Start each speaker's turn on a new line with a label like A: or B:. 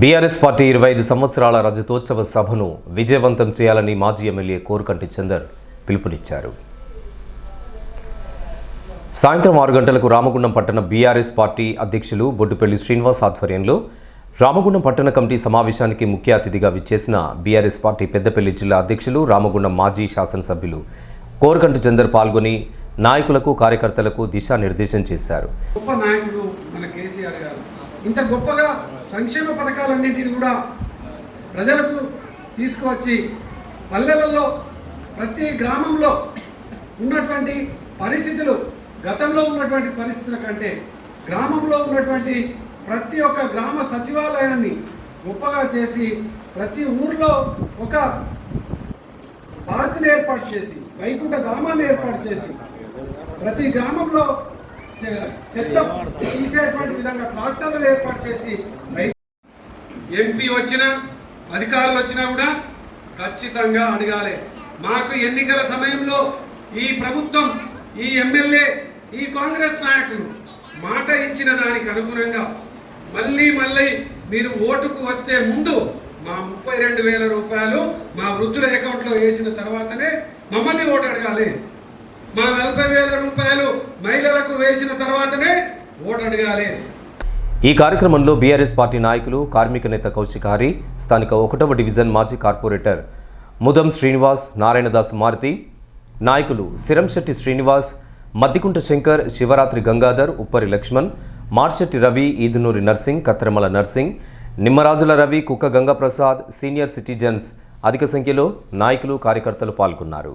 A: BRS party ఇరవై ఐదు సంవత్సరాల రజతోత్సవ సభను విజయవంతం చేయాలని మాజీ ఎమ్మెల్యే కోరుకంటి చందర్ పిలుపునిచ్చారు. సాయంత్రం ఆరు గంటలకు రామగుండం పట్టణ బీఆర్ఎస్ పార్టీ అధ్యక్షులు బొడ్డుపల్లి శ్రీనివాస్ ఆధ్వర్యంలో రామగుండం పట్టణ కమిటీ సమావేశానికి ముఖ్య అతిథిగా విచ్చేసిన బీఆర్ఎస్ పార్టీ పెద్దపల్లి జిల్లా అధ్యక్షులు రామగుండం మాజీ శాసనసభ్యులు కోరకంటి చందర్ పాల్గొని నాయకులకు కార్యకర్తలకు దిశానిర్దేశం చేశారు.
B: గొప్ప నాయకుడు మన కేసీఆర్ గారు. ఇంత గొప్పగా సంక్షేమ పథకాలన్నింటినీ కూడా ప్రజలకు తీసుకువచ్చి పల్లెలలో ప్రతి గ్రామంలో ఉన్నటువంటి పరిస్థితులు గతంలో ఉన్నటువంటి పరిస్థితుల కంటే గ్రామంలో ఉన్నటువంటి ప్రతి ఒక్క గ్రామ సచివాలయాన్ని గొప్పగా చేసి ప్రతి ఊర్లో ఒక పార్కుని ఏర్పాటు చేసి వైకుంఠ ధామాన్ని ఏర్పాటు చేసి ప్రతి గ్రామంలో చెత్త తీసేటువంటి విధంగా ట్రాక్టర్లు ఏర్పాటు చేసి ఎంపీ వచ్చినా అధికారులు వచ్చినా కూడా ఖచ్చితంగా అడగాలి. మాకు ఎన్నికల సమయంలో ఈ ప్రభుత్వం ఈ ఎమ్మెల్యే ఈ కాంగ్రెస్ నాయకులు మాట ఇచ్చిన దానికి అనుగుణంగా మళ్ళీ మళ్ళీ మీరు ఓటుకు వచ్చే ముందు మా ముప్పై రెండు వేల రూపాయలు మా వృద్ధుల అకౌంట్లో వేసిన తర్వాతనే మమ్మల్ని ఓటు అడగాలి. మా నలభై వేల రూపాయలు మహిళలకు వేసిన తర్వాతనే ఓటు అడగాలి.
A: ఈ కార్యక్రమంలో బీఆర్ఎస్ పార్టీ నాయకులు కార్మిక నేత కౌశిక్ హరి స్థానిక ఒకటవ డివిజన్ మాజీ కార్పొరేటర్ ముదం శ్రీనివాస్ నారాయణదాస్ మారుతి నాయకులు సిరంశెట్టి శ్రీనివాస్ మద్దికుంట శంకర్ శివరాత్రి గంగాధర్ ఉప్పరి లక్ష్మణ్ మార్శెట్టి రవి ఈదునూరి నర్సింగ్ కత్రమల నర్సింగ్ నిమ్మరాజుల రవి కుక్క గంగాప్రసాద్ సీనియర్ సిటిజన్స్ అధిక సంఖ్యలో నాయకులు కార్యకర్తలు పాల్గొన్నారు.